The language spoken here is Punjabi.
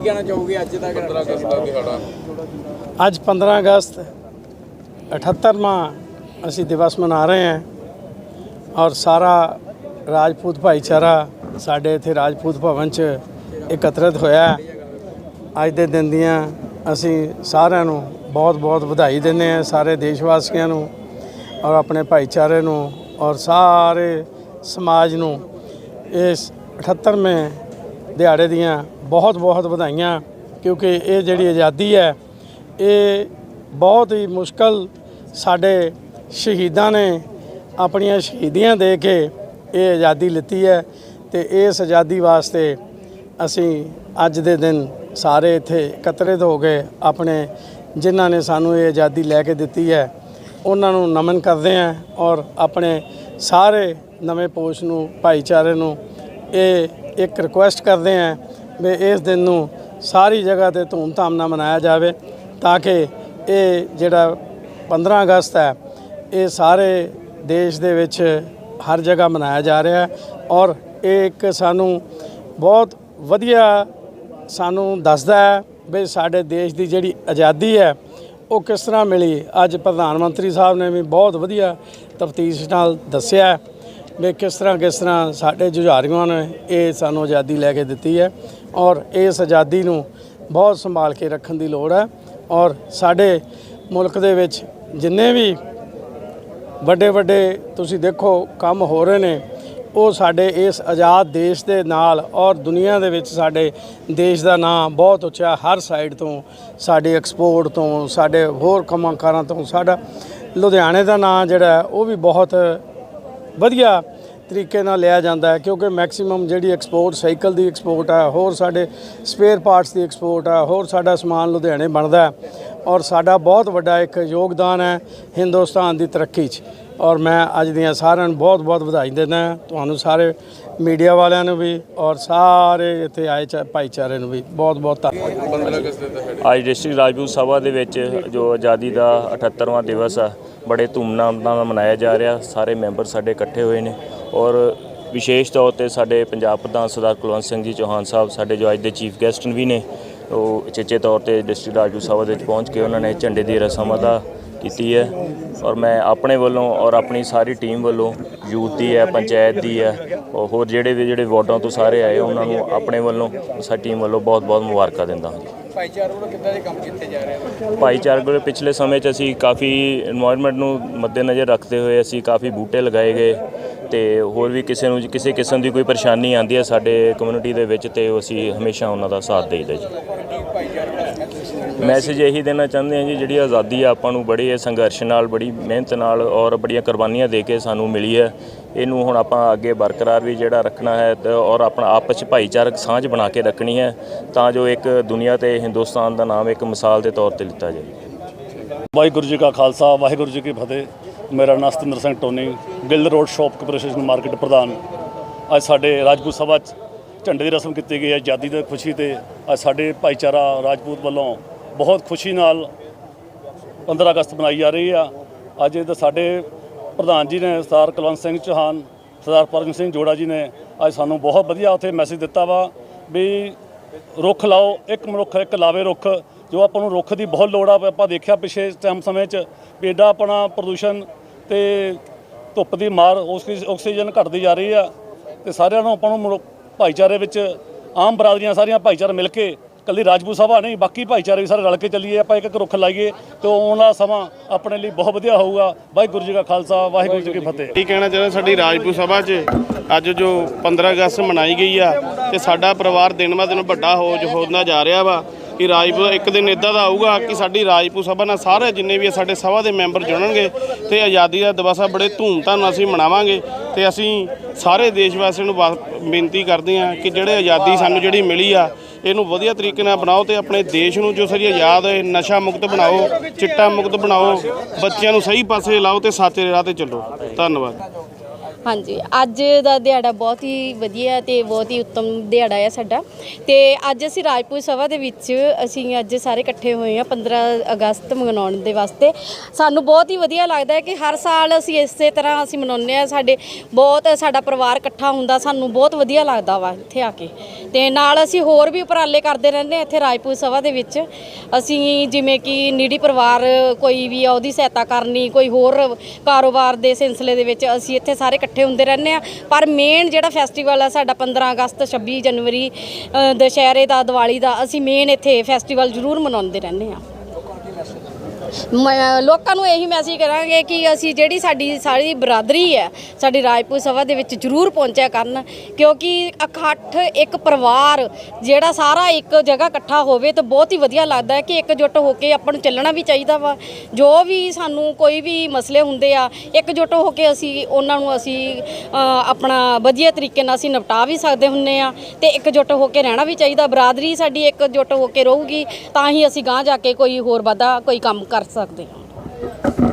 ਕਹਿਣਾ ਚਾਹੋਗੇ ਅੱਜ ਦਾ 15 ਅਗਸਤ ਦਾ ਦਿਹਾੜਾ ਅੱਜ 15 ਅਗਸਤ 78ਵਾਂ ਅਸੀਂ ਦਿਵਸ ਮਨਾ ਰਹੇ ਹਾਂ ਔਰ ਸਾਰਾ ਰਾਜਪੂਤ ਭਾਈਚਾਰਾ ਸਾਡੇ ਇੱਥੇ ਰਾਜਪੂਤ ਭਵਨ 'ਚ ਇਕੱਤਰਿਤ ਹੋਇਆ ਹੈ। ਅੱਜ ਦੇ ਦਿਨ ਦੀਆਂ ਅਸੀਂ ਸਾਰਿਆਂ ਨੂੰ ਬਹੁਤ-ਬਹੁਤ ਵਧਾਈ ਦਿੰਦੇ ਹਾਂ ਸਾਰੇ ਦੇਸ਼ ਵਾਸੀਆਂ ਨੂੰ ਔਰ ਆਪਣੇ ਭਾਈਚਾਰੇ ਨੂੰ ਔਰ ਸਾਰੇ ਸਮਾਜ ਨੂੰ। ਇਸ 78ਵੇਂ ਦਿਹਾੜੇ ਦੀਆਂ ਬਹੁਤ-ਬਹੁਤ ਵਧਾਈਆਂ, ਕਿਉਂਕਿ ਇਹ ਜਿਹੜੀ ਆਜ਼ਾਦੀ ਹੈ, ਇਹ ਬਹੁਤ ਹੀ ਮੁਸ਼ਕਲ ਸਾਡੇ ਸ਼ਹੀਦਾਂ ਨੇ ਆਪਣੀਆਂ ਸ਼ਹੀਦੀਆਂ ਦੇ ਕੇ ਇਹ ਆਜ਼ਾਦੀ ਲਿੱਤੀ ਹੈ ਤੇ ਇਸ ਆਜ਼ਾਦੀ ਵਾਸਤੇ ਅਸੀਂ ਅੱਜ ਦੇ ਦਿਨ ਸਾਰੇ ਇੱਥੇ ਇਕੱਤਰਿਤ ਹੋ ਗਏ ਆਪਣੇ ਜਿਨ੍ਹਾਂ ਨੇ ਸਾਨੂੰ ਇਹ ਆਜ਼ਾਦੀ ਲੈ ਕੇ ਦਿੱਤੀ ਹੈ, ਉਹਨਾਂ ਨੂੰ ਨਮਨ ਕਰਦੇ ਹਾਂ ਔਰ ਆਪਣੇ ਸਾਰੇ ਨਵੇਂ ਪੋਸ਼ ਨੂੰ, ਭਾਈਚਾਰੇ ਨੂੰ ਇਹ ਇੱਕ ਰਿਕੁਐਸਟ ਕਰਦੇ ਹਾਂ ਵੀ ਇਸ ਦਿਨ ਨੂੰ ਸਾਰੀ ਜਗ੍ਹਾ ਤੇ ਧੂਮਧਾਮ ਨਾਲ ਮਨਾਇਆ ਜਾਵੇ ਤਾਂ ਕਿ ਇਹ ਜਿਹੜਾ 15 ਅਗਸਤ ਹੈ, ਇਹ ਸਾਰੇ ਦੇਸ਼ ਦੇ ਵਿੱਚ ਹਰ ਜਗ੍ਹਾ ਮਨਾਇਆ ਜਾ ਰਿਹਾ ਹੈ ਔਰ ਇਹ ਇੱਕ ਸਾਨੂੰ ਬਹੁਤ ਵਧੀਆ ਸਾਨੂੰ ਦੱਸਦਾ ਹੈ ਵੀ ਸਾਡੇ ਦੇਸ਼ ਦੀ ਜਿਹੜੀ ਆਜ਼ਾਦੀ ਹੈ, ਉਹ ਕਿਸ ਤਰ੍ਹਾਂ ਮਿਲੀ। ਅੱਜ ਪ੍ਰਧਾਨ ਮੰਤਰੀ ਸਾਹਿਬ ਨੇ ਵੀ ਬਹੁਤ ਵਧੀਆ ਤਫਤੀਸ਼ ਨਾਲ ਦੱਸਿਆ ਵੀ ਕਿਸ ਤਰ੍ਹਾਂ ਕਿਸ ਤਰ੍ਹਾਂ ਸਾਡੇ ਜੁਝਾਰੀਆਂ ਨੇ ਇਹ ਸਾਨੂੰ ਆਜ਼ਾਦੀ ਲੈ ਕੇ ਦਿੱਤੀ ਹੈ ਔਰ ਇਸ ਆਜ਼ਾਦੀ ਨੂੰ ਬਹੁਤ ਸੰਭਾਲ ਕੇ ਰੱਖਣ ਦੀ ਲੋੜ ਹੈ ਔਰ ਸਾਡੇ ਮੁਲਕ ਦੇ ਵਿੱਚ ਜਿੰਨੇ ਵੀ ਵੱਡੇ ਵੱਡੇ ਤੁਸੀਂ ਦੇਖੋ ਕੰਮ ਹੋ ਰਹੇ ਨੇ, ਉਹ ਸਾਡੇ ਇਸ ਆਜ਼ਾਦ ਦੇਸ਼ ਦੇ ਨਾਲ ਔਰ ਦੁਨੀਆ ਦੇ ਵਿੱਚ ਸਾਡੇ ਦੇਸ਼ ਦਾ ਨਾਮ ਬਹੁਤ ਉੱਚਾ ਹਰ ਸਾਈਡ ਤੋਂ, ਸਾਡੇ ਐਕਸਪੋਰਟ ਤੋਂ, ਸਾਡੇ ਹੋਰ ਕੰਮਾਂ ਕਾਰਾਂ ਤੋਂ, ਸਾਡਾ ਲੁਧਿਆਣੇ ਦਾ ਨਾਮ ਜਿਹੜਾ ਉਹ ਵੀ ਬਹੁਤ ਵਧੀਆ ਤਰੀਕੇ ਨਾਲ ਲਿਆ ਜਾਂਦਾ ਹੈ, ਕਿਉਂਕਿ ਮੈਕਸਿਮਮ ਜਿਹੜੀ ਐਕਸਪੋਰਟ ਸਾਈਕਲ ਦੀ ਐਕਸਪੋਰਟ ਹੈ ਹੋਰ ਸਾਡੇ ਸਪੇਅਰ ਪਾਰਟਸ ਦੀ ਐਕਸਪੋਰਟ ਹੈ ਹੋਰ ਸਾਡਾ ਸਮਾਨ ਲੁਧਿਆਣੇ ਬਣਦਾ ਹੈ ਔਰ ਸਾਡਾ ਬਹੁਤ ਵੱਡਾ ਇੱਕ ਯੋਗਦਾਨ ਹੈ ਹਿੰਦੁਸਤਾਨ ਦੀ ਤਰੱਕੀ 'ਚ ਔਰ ਮੈਂ ਅੱਜ ਦੀਆਂ ਸਾਰਿਆਂ ਨੂੰ ਬਹੁਤ ਬਹੁਤ ਵਧਾਈ ਦਿੰਦਾ ਤੁਹਾਨੂੰ ਸਾਰੇ ਮੀਡੀਆ ਵਾਲਿਆਂ ਨੂੰ ਵੀ ਔਰ ਸਾਰੇ ਇੱਥੇ ਆਏ ਚਾ- ਭਾਈਚਾਰੇ ਨੂੰ ਵੀ ਬਹੁਤ ਬਹੁਤ ਧੰਨਵਾਦ ਅੱਜ ਡਿਸਟ੍ਰਿਕਟ ਰਾਜਪੂਤ ਸਭਾ ਦੇ ਵਿੱਚ ਜੋ ਆਜ਼ਾਦੀ ਦਾ 78ਵਾਂ ਦਿਵਸ ਆ, ਬੜੇ ਧੂਮਧਾਮ ਨਾਲ ਮਨਾਇਆ ਜਾ ਰਿਹਾ, ਸਾਰੇ ਮੈਂਬਰ ਸਾਡੇ ਇਕੱਠੇ ਹੋਏ ਨੇ ਔਰ ਵਿਸ਼ੇਸ਼ ਤੌਰ ਤੇ ਸਾਡੇ ਪੰਜਾਬ ਪ੍ਰਧਾਨ ਸਰਦਾਰ ਕੁਲਵੰਤ ਸਿੰਘ ਜੀ ਚੌਹਾਨ ਸਾਹਿਬ, ਸਾਡੇ ਜੋ ਅੱਜ ਦੇ ਚੀਫ ਗੈਸਟ ਵੀ ਨੇ, ਉਹ ਚੇਚੇ ਤੌਰ ਤੇ ਡਿਸਟ੍ਰਿਕਟ ਰਾਜਪੂਤ ਸਭਾ ਦੇ ਵਿੱਚ ਪਹੁੰਚ ਕੇ ਉਹਨਾਂ ਨੇ ਝੰਡੇ ਦੀ ਰਸਮ ਅਦਾ ਕੀਤੀ ਹੈ ਔਰ ਮੈਂ ਆਪਣੇ ਵੱਲੋਂ ਔਰ ਆਪਣੀ ਸਾਰੀ ਟੀਮ ਵੱਲੋਂ ਯੂਥ ਦੀ ਹੈ ਪੰਚਾਇਤ ਦੀ ਹੈ ਔਰ ਹੋਰ ਜਿਹੜੇ ਵੀ ਜਿਹੜੇ ਵਾਰਡਾਂ ਤੋਂ ਸਾਰੇ ਆਏ ਉਹਨਾਂ ਨੂੰ ਆਪਣੇ ਵੱਲੋਂ ਸਾਡੀ ਟੀਮ ਵੱਲੋਂ ਬਹੁਤ-ਬਹੁਤ ਮੁਬਾਰਕਾਂ ਦਿੰਦਾ ਹਾਂ। ਭਾਈਚਾਰੇ ਵੱਲੋਂ ਕਿੱਦਾਂ ਦੇ ਕੰਮ ਕੀਤੇ ਜਾ ਰਹੇ ਹਨ ਭਾਈਚਾਰਕ ਵੱਲੋਂ ਪਿਛਲੇ ਸਮੇਂ 'ਚ ਅਸੀਂ ਕਾਫੀ এনवायरमेंट ਨੂੰ ਮੱਦੇਨਜ਼ਰ ਰੱਖਦੇ ਹੋਏ ਅਸੀਂ ਕਾਫੀ ਬੂਟੇ ਲਗਾਏ ਗਏ ਤੇ ਹੋਰ ਵੀ ਕਿਸੇ ਨੂੰ ਕਿਸੇ ਕਿਸਮ ਦੀ ਕੋਈ ਪਰੇਸ਼ਾਨੀ ਆਉਂਦੀ ਹੈ ਸਾਡੇ ਕਮਿਊਨਿਟੀ ਦੇ ਵਿੱਚ ਤੇ ਅਸੀਂ ਹਮੇਸ਼ਾ ਉਹਨਾਂ ਦਾ ਸਾਥ ਦੇਈਦਾ ਜੀ। ਮੈਸੇਜ ਇਹੀ ਦੇਣਾ ਚਾਹੁੰਦੇ ਹਾਂ ਜੀ, ਜਿਹੜੀ ਆਜ਼ਾਦੀ ਆ ਆਪਾਂ ਨੂੰ ਬੜੇ ਸੰਘਰਸ਼ ਨਾਲ, ਬੜੀ ਮਿਹਨਤ ਨਾਲ ਔਰ ਬੜੀਆਂ ਕੁਰਬਾਨੀਆਂ ਦੇ ਕੇ ਸਾਨੂੰ ਮਿਲੀ ਹੈ। ਇਹਨੂੰ ਹੁਣ ਆਪਾਂ ਅੱਗੇ ਬਰਕਰਾਰ ਵੀ ਜਿਹੜਾ ਰੱਖਣਾ ਹੈ ਔਰ ਆਪਣਾ ਆਪਸ ਵਿੱਚ ਭਾਈਚਾਰਕ ਸਾਂਝ ਬਣਾ ਕੇ ਰੱਖਣੀ ਹੈ, ਤਾਂ ਜੋ ਇੱਕ ਦੁਨੀਆ ਤੇ ਹਿੰਦੁਸਤਾਨ ਦਾ ਨਾਮ ਇੱਕ ਮਿਸਾਲ ਦੇ ਤੌਰ ਤੇ ਲਿੱਤਾ ਜਾਏ। ਵਾਹਿਗੁਰੂ ਜੀ ਕਾ ਖਾਲਸਾ, ਵਾਹਿਗੁਰੂ ਜੀ ਕੀ ਫਤਿਹ। ਮੇਰਾ ਨਾਮ Satinder Singh Tony Gill road shop corporation market ਪ੍ਰਧਾਨ। ਅੱਜ ਸਾਡੇ ਰਾਜਪੂਤ ਸਭਾ 'ਚ ਝੰਡੇ ਦੀ ਰਸਮ ਕੀਤੀ ਗਈ ਹੈ, ਆਜ਼ਾਦੀ ਦੀ ਖੁਸ਼ੀ ਤੇ। ਅੱਜ ਸਾਡੇ ਭਾਈਚਾਰਾ ਰਾਜਪੂਤ ਵੱਲੋਂ ਬਹੁਤ ਖੁਸ਼ੀ ਨਾਲ 15 ਅਗਸਤ ਮਨਾਈ ਜਾ ਰਹੀ ਆ। ਅੱਜ ਇਹ ਸਾਡੇ ਪ੍ਰਧਾਨ ਜੀ ਨੇ, ਸਰਦਾਰ ਕੁਲਵੰਤ ਸਿੰਘ ਚੌਹਾਨ, ਸਰਦਾਰ ਪਰਮ ਸਿੰਘ ਜੋੜਾ ਜੀ ਨੇ ਅੱਜ ਸਾਨੂੰ ਬਹੁਤ ਵਧੀਆ ਉੱਥੇ ਮੈਸੇਜ ਦਿੱਤਾ ਵਾ ਵੀ ਰੁੱਖ ਲਾਓ, ਇੱਕ ਮਨੁੱਖ, ਇੱਕ ਲਾਵੇ ਰੁੱਖ। ਜੋ ਆਪਾਂ ਨੂੰ ਰੁੱਖ ਦੀ ਬਹੁਤ ਲੋੜ ਆ, ਆਪਾਂ ਦੇਖਿਆ ਪਿਛੇ ਟਾਈਮ ਸਮੇਂ 'ਚ ਵੀ ਏਡਾ ਆਪਣਾ ਪ੍ਰਦੂਸ਼ਣ ਤੇ ਧੁੱਪ ਦੀ ਮਾਰ ਆਕਸੀ- ਆਕਸੀਜਨ ਘਟਦੀ ਜਾ ਰਹੀ ਆ ਤੇ ਸਾਰਿਆਂ ਨੂੰ ਆਪਾਂ ਨੂੰ ਭਾਈਚਾਰੇ ਵਿੱਚ ਆਮ ਬਰਾਦਰੀਆਂ ਸਾਰੀਆਂ ਭਾਈਚਾਰੇ ਮਿਲ ਕੇ ਕੱਲੀ ਰਾਜਪੂਤ ਸਭਾ ਨਹੀਂ ਬਾਕੀ ਭਾਈਚਾਰੇ ਵੀ ਸਾਰੇ ਰਲ ਕੇ ਚੱਲੀਏ ਆਪਾਂ ਇੱਕ ਇੱਕ ਰੁੱਖ ਲਾਈਏ ਤੇ ਆਉਣ ਵਾਲਾ ਸਮਾਂ ਆਪਣੇ ਲਈ ਬਹੁਤ ਵਧੀਆ ਹੋਊਗਾ। ਵਾਹਿਗੁਰੂ ਜੀ ਕਾ ਖਾਲਸਾ ਵਾਹਿਗੁਰੂ ਜੀ ਕੀ ਫਤਿਹ। ਕੀ ਕਹਿਣਾ ਚਾਹੁੰਦਾ ਸਾਡੀ ਰਾਜਪੂਤ ਸਭਾ 'ਚ? ਅੱਜ ਜੋ 15 ਅਗਸਤ ਮਨਾਈ ਗਈ ਆ ਤੇ ਸਾਡਾ ਪਰਿਵਾਰ ਦਿਨ ਬਾ ਦਿਨ ਵੱਡਾ ਹੋ ਹੁੰਦਾ ਜਾ ਰਿਹਾ ਵਾ। ਕਿ ਰਾਜਪੂ ਇੱਕ ਦਿਨ ਇਦਾਂ ਦਾ ਆਊਗਾ ਕਿ ਸਾਡੀ ਰਾਜਪੂਤ ਸਭਾ ਨਾਲ ਸਾਰੇ ਜਿੰਨੇ ਵੀ ਸਾਡੇ ਸਭਾ ਦੇ ਮੈਂਬਰ ਜੁੜਨਗੇ ਤੇ ਆਜ਼ਾਦੀ ਦਾ ਦਿਵਸ ਆ ਬੜੇ ਧੂਮਧਾਮ ਨਾਲ ਅਸੀਂ ਮਨਾਵਾਂਗੇ ਤੇ ਅਸੀਂ ਸਾਰੇ ਦੇਸ਼ ਵਾਸੀਆਂ ਨੂੰ ਬਾ- ਬੇਨਤੀ ਕਰਦੇ ਹਾਂ ਕਿ ਜਿਹੜੇ ਆਜ਼ਾਦੀ ਸਾਨੂੰ ਜਿਹੜੀ ਮਿਲੀ ਆ, ਇਹਨੂੰ ਵਧੀਆ ਤਰੀਕੇ ਨਾਲ ਬਣਾਓ ਤੇ ਆਪਣੇ ਦੇਸ਼ ਨੂੰ ਜੋ ਸਾਡੀ ਆਜ਼ਾਦ ਹੈ, ਨਸ਼ਾ ਮੁਕਤ ਬਣਾਓ, ਚਿੱਟਾ ਮੁਕਤ ਬਣਾਓ, ਬੱਚਿਆਂ ਨੂੰ ਸਹੀ ਪਾਸੇ ਲਾਓ ਤੇ ਸੱਚੇ ਰਾਹ ਤੇ ਚੱਲੋ। ਧੰਨਵਾਦ। ਹਾਂਜੀ, ਅੱਜ ਦਾ ਦਿਹਾੜਾ ਬਹੁਤ ਹੀ ਵਧੀਆ ਤੇ ਬਹੁਤ ਹੀ ਉੱਤਮ ਦਿਹਾੜਾ ਹੈ ਸਾਡਾ। ਤੇ ਅੱਜ ਅਸੀਂ ਰਾਜਪੂਤ ਸਭਾ ਦੇ ਵਿੱਚ ਅਸੀਂ ਅੱਜ ਸਾਰੇ ਇਕੱਠੇ ਹੋਏ ਹਾਂ 15 ਅਗਸਤ ਮਨਾਉਣ ਦੇ ਵਾਸਤੇ। ਸਾਨੂੰ ਬਹੁਤ ਹੀ ਵਧੀਆ ਲੱਗਦਾ ਹੈ ਕਿ ਹਰ ਸਾਲ ਅਸੀਂ ਇਸੇ ਤਰ੍ਹਾਂ ਅਸੀਂ ਮਨਾਉਂਦੇ ਆ ਸਾਡੇ ਬਹੁਤ, ਸਾਡਾ ਪਰਿਵਾਰ ਇਕੱਠਾ ਹੁੰਦਾ, ਸਾਨੂੰ ਬਹੁਤ ਵਧੀਆ ਲੱਗਦਾ ਵਾ ਇੱਥੇ ਆ ਕੇ। ਤੇ ਨਾਲ ਅਸੀਂ ਹੋਰ ਵੀ ਉਪਰਾਲੇ ਕਰਦੇ ਰਹਿੰਦੇ ਹਾਂ ਇੱਥੇ ਰਾਜਪੂਤ ਸਭਾ ਦੇ ਵਿੱਚ। ਅਸੀਂ ਜਿਵੇਂ ਕਿ ਨੀੜੀ ਪਰਿਵਾਰ ਕੋਈ ਵੀ ਆ, ਉਹਦੀ ਸਹਾਇਤਾ ਕਰਨੀ, ਕੋਈ ਹੋਰ ਕਾਰੋਬਾਰ ਦੇ ਸਿਲਸਿਲੇ ਦੇ ਵਿੱਚ ਅਸੀਂ ਇੱਥੇ ਸਾਰੇ ਇਕੱਠੇ ਹੁੰਦੇ ਰਹਿੰਦੇ ਆ। ਪਰ ਮੇਨ ਜਿਹੜਾ ਫੈਸਟੀਵਲ ਆ ਸਾਡਾ 15 ਅਗਸਤ 26 ਜਨਵਰੀ ਦੁਸ਼ਹਿਰੇ ਦਾ, ਦੀਵਾਲੀ ਦਾ, ਅਸੀਂ ਮੇਨ ਇੱਥੇ ਫੈਸਟੀਵਲ ਜ਼ਰੂਰ ਮਨਾਉਂਦੇ ਰਹਿੰਦੇ ਆ। ਮ- ਲੋਕਾਂ ਨੂੰ ਇਹੀ ਮੈਸੇਜ ਕਰਾਂਗੇ ਕਿ ਅਸੀਂ ਜਿਹੜੀ ਸਾਡੀ ਸਾਰੀ ਬਰਾਦਰੀ ਹੈ ਸਾਡੀ ਰਾਜਪੂਤ ਸਭਾ ਦੇ ਵਿੱਚ ਜ਼ਰੂਰ ਪਹੁੰਚਿਆ ਕਰਨ ਕਿਉਂਕਿ ਇਕੱਠ ਇੱਕ ਪਰਿਵਾਰ ਜਿਹੜਾ ਸਾਰਾ ਇੱਕ ਜਗ੍ਹਾ ਇਕੱਠਾ ਹੋਵੇ ਤਾਂ ਬਹੁਤ ਹੀ ਵਧੀਆ ਲੱਗਦਾ ਹੈ ਕਿ ਇਕਜੁੱਟ ਹੋ ਕੇ ਆਪਾਂ ਨੂੰ ਚੱਲਣਾ ਵੀ ਚਾਹੀਦਾ ਵਾ। ਜੋ ਵੀ ਸਾਨੂੰ ਕੋਈ ਵੀ ਮਸਲੇ ਹੁੰਦੇ ਆ ਇਕਜੁੱਟ ਹੋ ਕੇ ਅਸੀਂ ਉਹਨਾਂ ਨੂੰ ਅਸੀਂ ਅ, ਆਪਣਾ ਵਧੀਆ ਤਰੀਕੇ ਨਾਲ ਅਸੀਂ ਨਿਪਟਾ ਵੀ ਸਕਦੇ ਹੁੰਨੇ ਆ ਤੇ ਇਕਜੁੱਟ ਹੋ ਕੇ ਰਹਿਣਾ ਵੀ ਚਾਹੀਦਾ। ਬਰਾਦਰੀ ਸਾਡੀ ਇਕਜੁੱਟ ਹੋ ਕੇ ਰਹੂਗੀ ਤਾਂ ਹੀ ਅਸੀਂ ਗਾਂਹ ਜਾ ਕੇ ਕੋਈ ਹੋਰ ਵਾਧਾ ਕੋਈ ਕੰਮ ਕਰ ਕਰ ਸਕਦੇ ਹਾਂ।